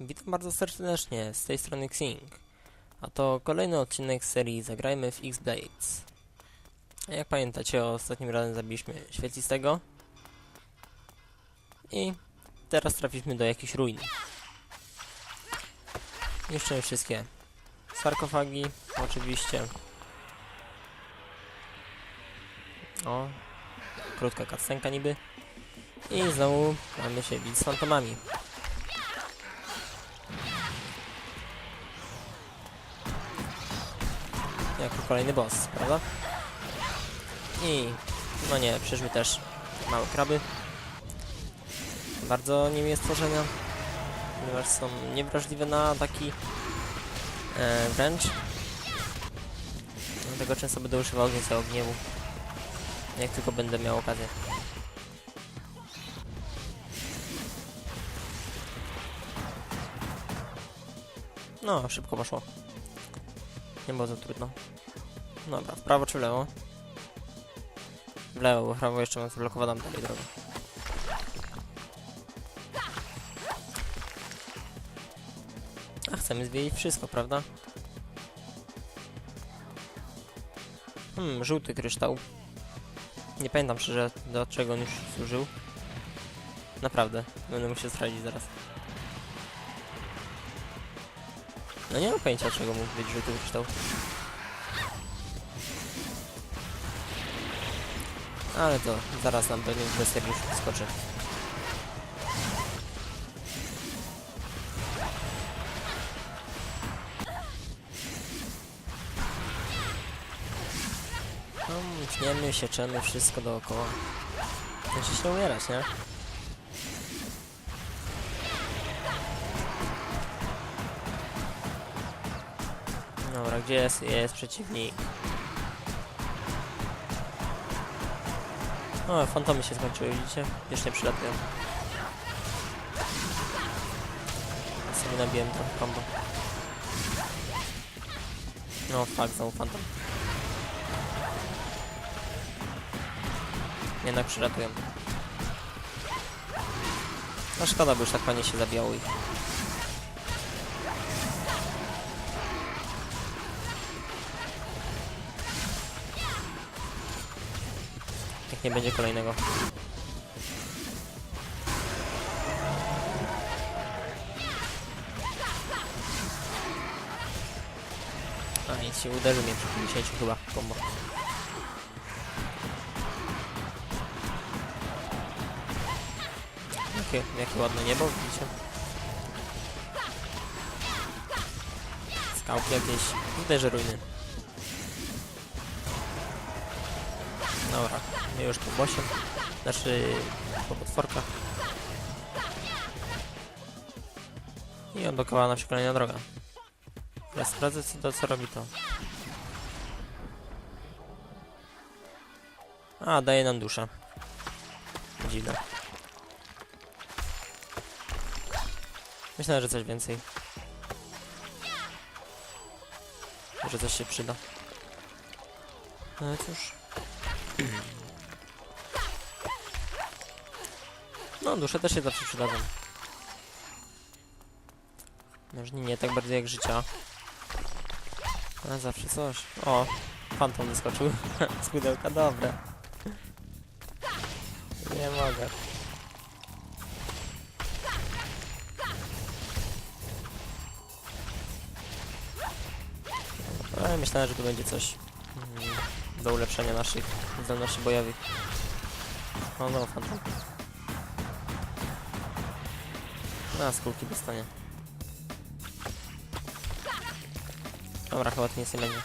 Witam bardzo serdecznie, z tej strony Xing. A to kolejny odcinek serii Zagrajmy w X-Blades. Jak pamiętacie, ostatnim razem zabiliśmy świetlistego. I teraz trafiliśmy do jakichś ruin. Niszczymy wszystkie sarkofagi, oczywiście. O, krótka cutscenka niby. I znowu mamy się bić z fantomami. Kolejny boss, prawda? I no nie, przyszły też małe kraby. Bardzo niemiłe stworzenia, ponieważ są niewrażliwe na ataki e, wręcz. Dlatego często będę używał nieco gniewu, jak tylko będę miał okazję. No, szybko poszło. Nie było za trudno. Dobra, w prawo czy w lewo? W lewo, bo w prawo jeszcze mam zablokowaną dalej drogę. A chcemy zwiedzić wszystko, prawda? Hmm, żółty kryształ. Nie pamiętam szczerze, do czego on już służył. Naprawdę, będę musiał sprawdzić zaraz. No nie mam pojęcia, czego mógł być żółty kryształ. Ale to zaraz nam pewnie Westerii już skoczy. No, tniemy, sieczemy, wszystko dookoła. Musi się umierać, nie? Dobra, gdzie jest, jest przeciwnik? O, fantomy się skończyły, widzicie? Już nie przylatują. Sobie nabiłem trochę combo. No, fuck, znowu fantom. Jednak przylatują. No szkoda, bo już tak fajnie się zabijało ich. Nie będzie kolejnego. A, nic się uderzył mnie przy 50 chyba kombo. Jakie, jakie ładne niebo, widzicie? Skałki jakieś, że ruiny. Dobra, my już po bossie, znaczy po potworkach. I odblokowana nam się kolejna droga. Teraz sprawdzę co, to, co robi to. A, daje nam duszę. Dziwne. Myślałem, że coś więcej. Że coś się przyda. Ale cóż. No, dusze też się zawsze przydadzą. Może nie, tak bardzo jak życia. Ale zawsze coś. O, fantom wyskoczył z pudełka, dobre. Nie mogę. Ale myślałem, że tu będzie coś mm, do ulepszenia naszych zdolności bojowych. O no, fantom. Na skórki dostanie. Dobra, chyba to nic nie będzie.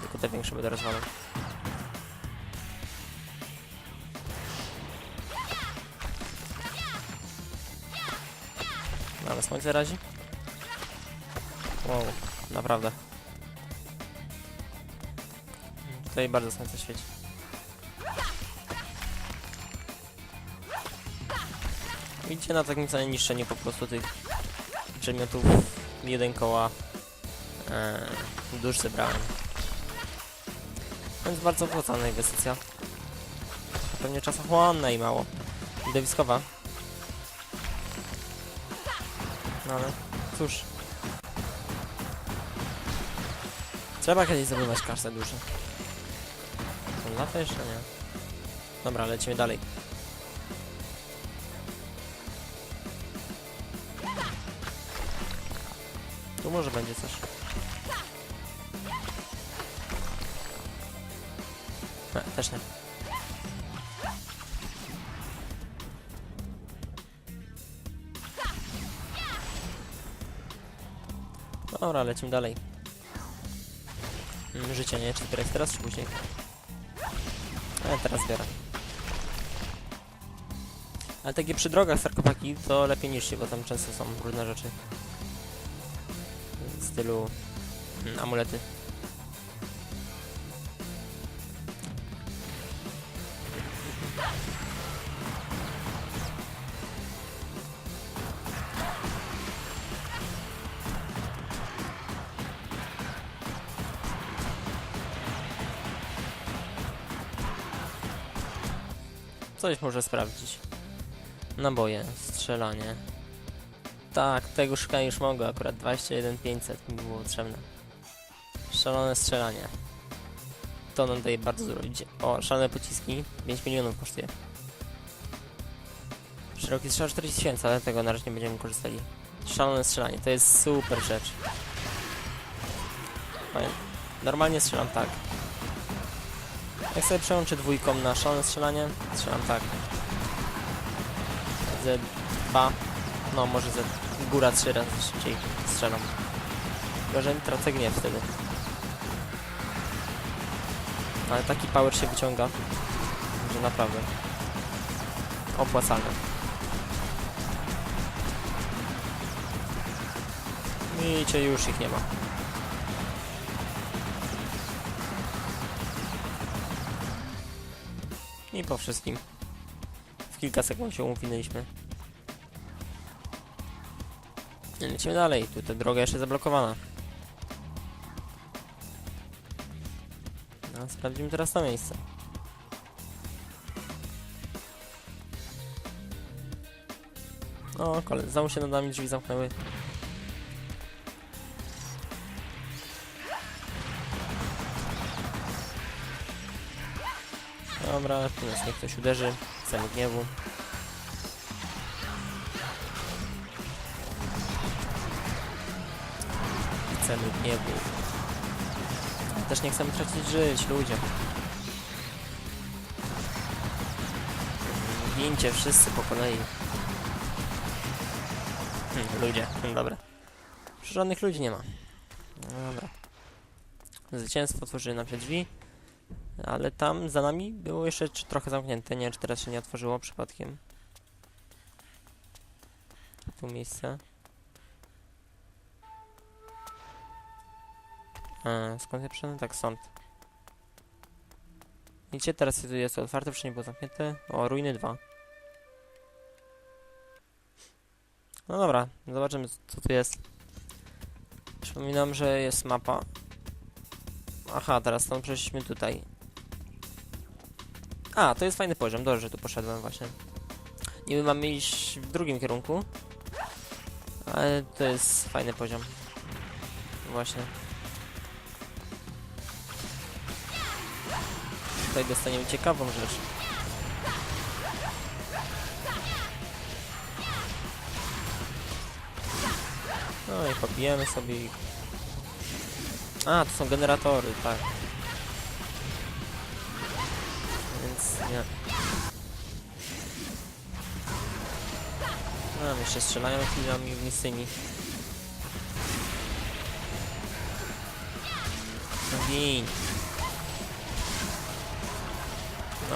Tylko te większe będę rozwalał. Ale słońce razi? Wow, naprawdę. Tutaj bardzo słońce świeci. Widzicie na takim całym niszczeniu po prostu tych przedmiotów jeden koła e, dusz zebrałem. Więc bardzo opłacalna inwestycja. Pewnie czasochłonna i mało. Widowiskowa. No ale cóż. Trzeba kiedyś zdobywać kasę. To lata jeszcze nie. Dobra, lecimy dalej. Może będzie coś. Nie, też nie. Dobra, lecimy dalej. Mm, Życie, nie? Czy teraz, teraz czy później? E, teraz zbieram. Ale takie przy drogach sarkofagi to lepiej niż się, bo tam często są różne rzeczy. Stylu amulety. Coś może sprawdzić. Naboje, strzelanie. Tak, tego szukania już mogę, akurat 21500 mi było potrzebne. Szalone strzelanie. To nam daje bardzo dużo. O, szalone pociski, 5 milionów kosztuje. Szeroki strzał 40 tysięcy, ale tego na razie nie będziemy korzystali. Szalone strzelanie, to jest super rzecz. Normalnie strzelam tak. Jak sobie przełączę dwójką na szalone strzelanie, strzelam tak. Z2, no może z góra trzy razy szybciej strzelam. Tylko, że tracę gniew wtedy. Ale taki power się wyciąga, że naprawdę opłacalne. Widzicie, już ich nie ma. I po wszystkim. W kilka sekund się umówiliśmy. Lecimy dalej. Tu ta droga jeszcze zablokowana. No, sprawdzimy teraz to miejsce. O, kole, znowu się nad nami drzwi zamknęły. Dobra, tu nas niech ktoś uderzy. Chcemy gniewu. Chcemy gniewu. Też nie chcemy tracić żyć, ludzie. Gincie wszyscy po kolei. Hmm, ludzie, hmm, dobra. Żadnych ludzi nie ma. No dobra. Zwycięstwo otworzyły nam się drzwi. Ale tam za nami było jeszcze tr- trochę zamknięte. Nie wiem, czy teraz się nie otworzyło przypadkiem. Tu miejsce. A, skąd ja przyszedłem? Tak, stąd. Widzicie, teraz tu jest otwarte, wcześniej było zamknięte. O, ruiny 2. No dobra, zobaczymy co tu jest. Przypominam, że jest mapa. Aha, teraz stąd przeszliśmy tutaj. A, to jest fajny poziom, dobrze, że tu poszedłem właśnie. Niby mamy iść w drugim kierunku. Ale to jest fajny poziom. Właśnie. Tutaj dostaniemy ciekawą rzecz. No i pobijemy sobie ich. A, to są generatory, tak. Więc nie. No, jeszcze strzelają chwilami misyni. No gin.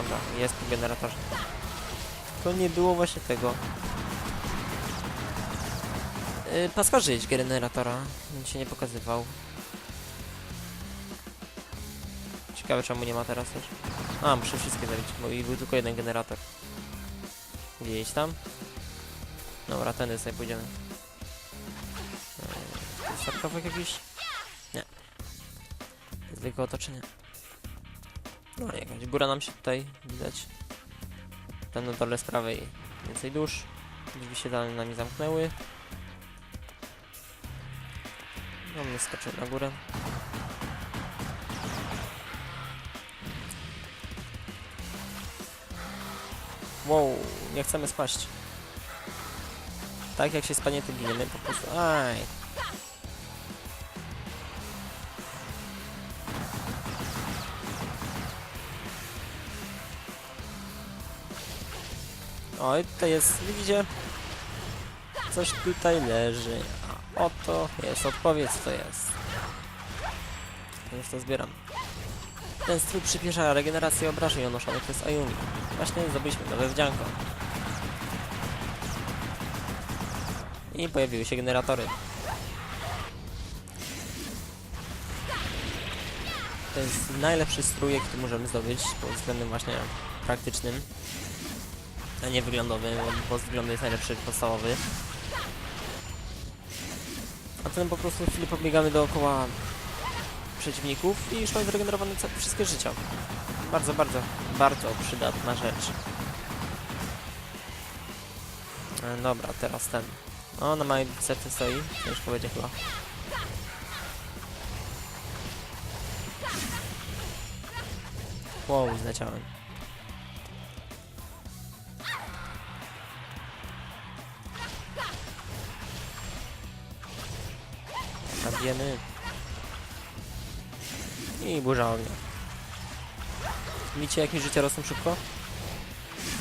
Dobra, jest po generatorze. To nie było właśnie tego. Yy, paskorzyć generatora. Nic się nie pokazywał. Ciekawe czemu nie ma teraz też. A, muszę wszystkie zabić, bo i był tylko jeden generator. Gdzieś tam. Dobra, tędy sobie pójdziemy. Eee, jest sarkofag jakiś? Nie. Zwykłe otoczenie. No, jakaś góra nam się tutaj widać. Tam na dole z prawej więcej dusz. Drzwi się dalej nami zamknęły. No mnie skoczył na górę. Wow, nie chcemy spaść. Tak jak się spadnie, to giniemy po prostu. Aj. Oj, tutaj jest, widzicie? Coś tutaj leży. A oto jest odpowiedź, co jest. Już to zbieram. Ten strój przyspiesza regenerację obrażeń odnoszonych przez Ayumi. Właśnie zdobyliśmy nowe wdzianko. I pojawiły się generatory. To jest najlepszy strój, jaki możemy zdobyć pod względem właśnie praktycznym, a nie wyglądowym, bo względem jest najlepszy podstawowy. A ten po prostu chwilę pobiegamy dookoła przeciwników i już mamy wyregenerowane wszystkie życia. Bardzo, bardzo, bardzo przydatna rzecz. E, dobra, teraz ten. O, na małej bicepce stoi, ciężko będzie chyba. Wow, zleciałem. Zabijemy. I burza ognia. Widzicie jak mi życie rosną szybko?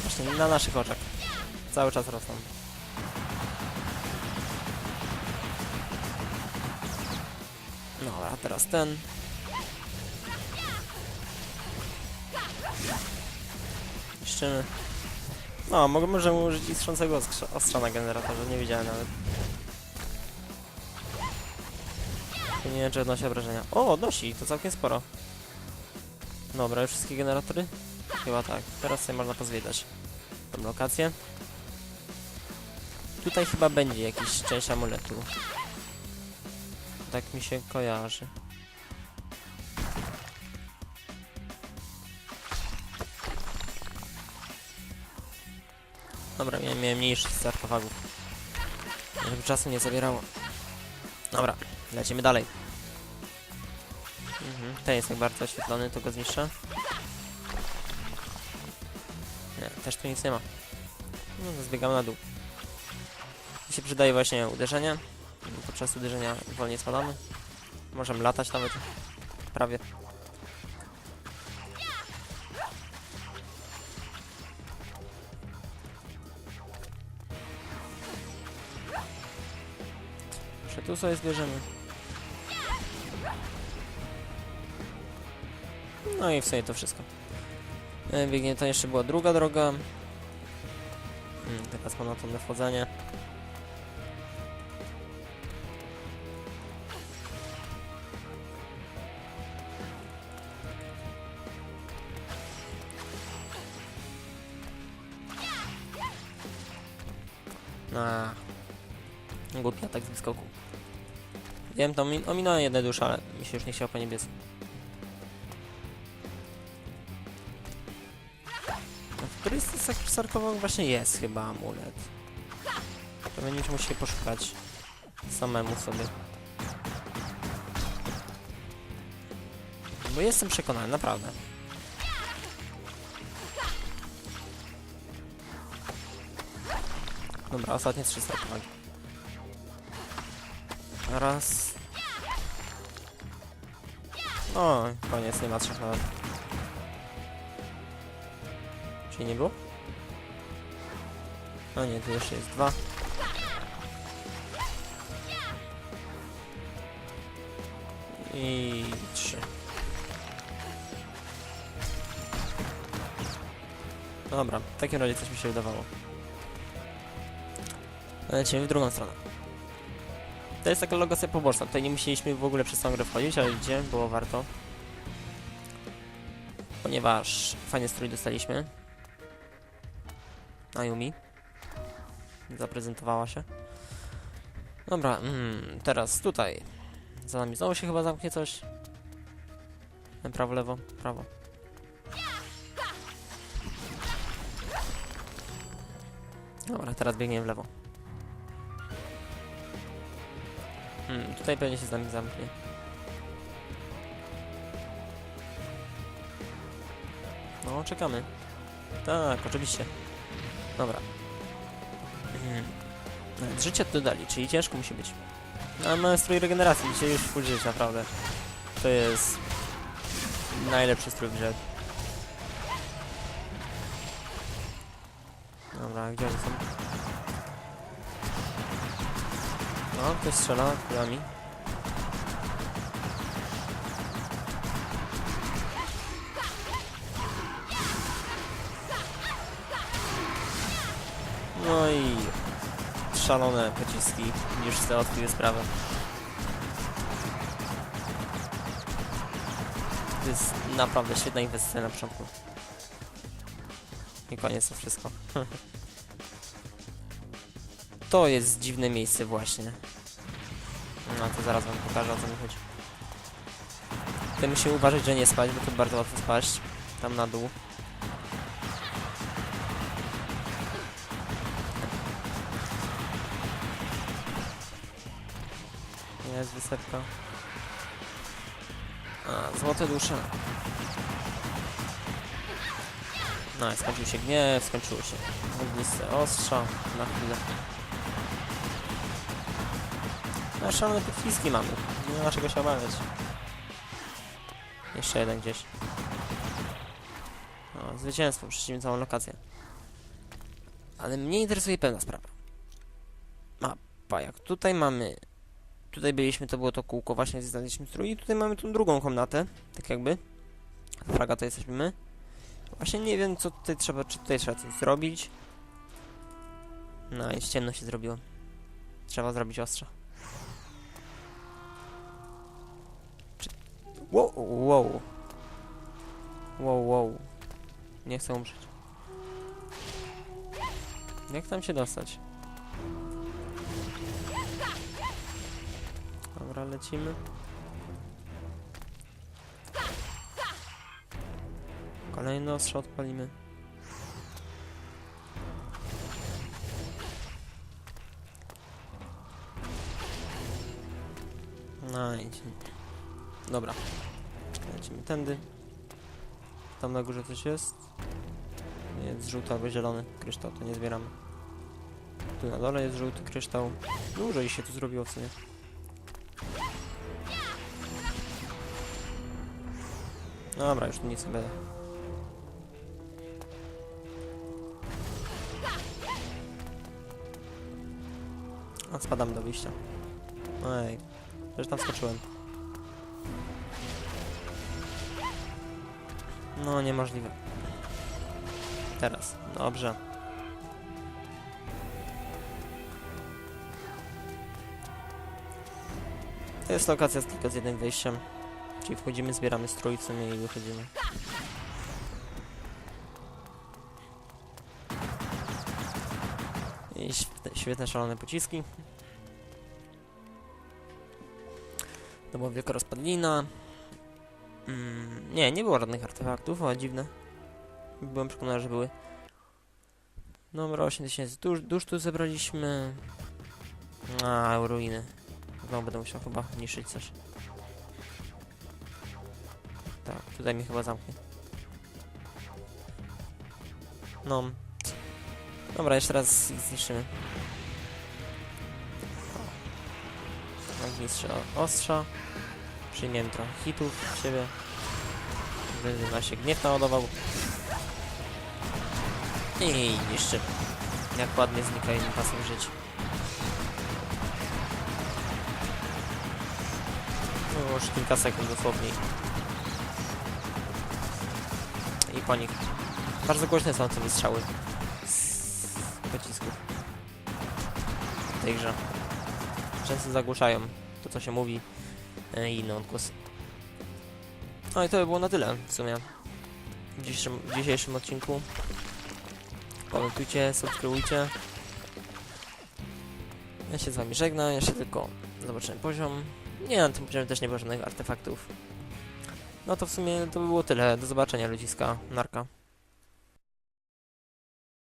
Właśnie na naszych oczach. Cały czas rosną. Dobra, teraz ten. Niszczymy. No, możemy użyć istrzącego ostrza na generatorze, nie widziałem nawet. Nie wiem, czy odnosi obrażenia. O, odnosi, to całkiem sporo. Dobra, już wszystkie generatory? Chyba tak. Teraz sobie można pozwiedzać tą lokację. Tutaj chyba będzie jakiś część amuletu. Tak mi się kojarzy. Dobra, miałem, miałem mniejszy z sarkofagów. Żeby czasu nie zabierało. Dobra, lecimy dalej. Mhm, ten jest tak bardzo oświetlony, to go zniszczę. Nie, też tu nic nie ma. No, to zbiegam na dół. Tu się przydaje właśnie uderzenie. Podczas uderzenia wolniej spadamy. Możemy latać nawet. Prawie. Sobie zbierzemy. No i w sumie to wszystko. E, Biegnie to jeszcze była druga droga. Mm, teraz monotonne wchodzenie. Wiem, to omin ominąłem jedne dusze, ale mi się już nie chciało po niebiesku. No, w którymś z właśnie jest chyba amulet. To będziemy musieli poszukać samemu sobie. Bo jestem przekonany, naprawdę. Dobra, ostatnie trzy sarkofagi. Raz. O, koniec, nie ma trzech nawet. Czyli nie było? No nie, tu jeszcze jest dwa. I trzy. Dobra, w takim razie coś mi się wydawało. Lecimy w drugą stronę. To jest taka lokacja poboczna. Tutaj nie musieliśmy w ogóle przez całą grę wchodzić, ale gdzie było warto. Ponieważ fajny strój dostaliśmy. Ayumi. Zaprezentowała się. Dobra, mm, teraz tutaj. Za nami znowu się chyba zamknie coś. Prawo, lewo, prawo. Dobra, teraz biegniemy w lewo. Hmm, tutaj pewnie się z nami zamknie. No, czekamy. Tak, oczywiście. Dobra. Nawet życie dodali, czyli ciężko musi być. No, ale mamy strój regeneracji, dzisiaj już full naprawdę. To jest najlepszy strój w grze. Dobra, gdzie oni są? No, ktoś strzela kulami. No i szalone pociski już załatwiły sprawę. To jest naprawdę świetna inwestycja na początku. I koniec to wszystko. to jest dziwne miejsce właśnie. No to zaraz wam pokażę o co mi chodzi. Tutaj musimy uważać, że nie spać, bo to bardzo łatwo spaść. Tam na dół. Jest wysepka. A, złote dusze. No, skończył się gniew, skończyło się ogniste ostrza na chwilę. No, szalone podfiski mamy. Nie ma czego się obawiać. Jeszcze jeden gdzieś. O, zwycięstwo, przeszliśmy całą lokację. Ale mnie interesuje pewna sprawa. Mapa, jak tutaj mamy... Tutaj byliśmy, to było to kółko, właśnie znaleźliśmy strój i tutaj mamy tą drugą komnatę, tak jakby. Fraga to jesteśmy my. Właśnie nie wiem, co tutaj trzeba, czy tutaj trzeba coś zrobić. No, jest ciemno się zrobiło. Trzeba zrobić ostrza. Wow, wow. Wow. Nie chcę umrzeć. Jak tam się dostać? Dobra, lecimy. Kolejny ostrze odpalimy. I Dobra. Lecimy tędy. Tam na górze coś jest. Nie, Jest żółty albo zielony kryształ, to nie zbieramy. Tu na dole jest żółty kryształ. Ich się tu zrobiło w sumie. Dobra, już tu nic nie będę. A spadam do wyjścia. Ej, też tam skoczyłem. No, niemożliwe. Teraz, dobrze. To jest lokacja z tylko z jednym wyjściem. Czyli wchodzimy, zbieramy strój i wychodzimy. I świetne szalone pociski. Wielka rozpadlina. Mm, nie, nie było żadnych artefaktów, ale dziwne. Byłem przekonany, że były. Dobra, 8000 dusz, dusz tu zebraliśmy. A, ruiny. Znowu będę musiał chyba niszczyć coś. Tak, tutaj mi chyba zamknie. No. Dobra, jeszcze raz ich zniszczymy. Ognistrze ostrza. Przyjmiemy trochę hitów w siebie. Będę się gniew naładował. I niszczy. Jak ładnie znika jednym pasem żyć. No, już kilka sekund dosłownie. I po nich. Bardzo głośne są te wystrzały z pocisków w. Często zagłuszają to, co się mówi e, i inny odgłos. No i to by było na tyle w sumie w dzisiejszym, w dzisiejszym odcinku. Komentujcie, subskrybujcie. Ja się z wami żegnam, jeszcze tylko zobaczymy poziom. Nie, na tym poziomie też nie było żadnych artefaktów. No to w sumie to by było tyle. Do zobaczenia ludziska. Narka.